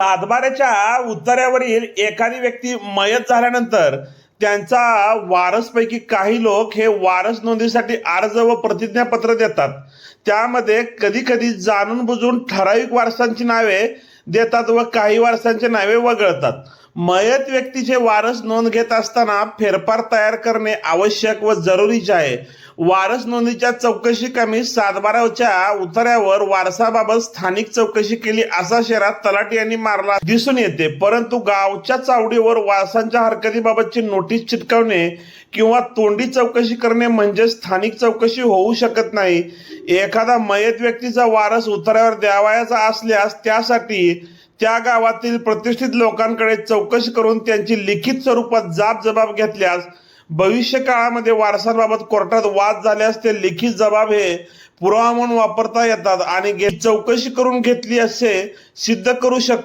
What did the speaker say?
सातबाऱ्याच्या उत्तरावरील एखादी व्यक्ती मयत झाल्यानंतर त्यांचा वारसपैकी काही लोक हे वारस नोंदीसाठी अर्ज व प्रतिज्ञापत्र देतात. त्यामध्ये कधी कधी जाणून बुजून ठराविक वारसांची नावे देतात व काही वारसांची नावे वगळतात. मयत व्यक्तीचे वारस नोंद घेत असताना फेरफार तयार करणे आवश्यक व जरुरीचे आहे. वारस नोंदीच्या चौकशी कमी सातबाराच्या उतार्यावर वारसाबाबत स्थानिक चौकशी केली असा शेरा तलाठी यांनी मारला दिसून येते. परंतु गावच्या चावडीवर वारसांच्या हरकतीबाबतची नोटीस चिटकवणे किंवा तोंडी चौकशी करणे म्हणजे स्थानिक चौकशी होऊ शकत नाही. एखादा मयत व्यक्तीचा वारस उतार्यावर द्यावायचा असल्यास त्यासाठी त्या गावातील प्रतिष्ठित लोकांकडे चौकशी करून त्यांची लिखित स्वरूपात जाब जबाब घेतल्यास भविष्य काळामध्ये वारसांबाबत कोर्टात वाद झाल्यास ते लिखित जबाब हे पुरावा म्हणून वापरता येतात आणि चौकशी करून घेतली असे सिद्ध करू शक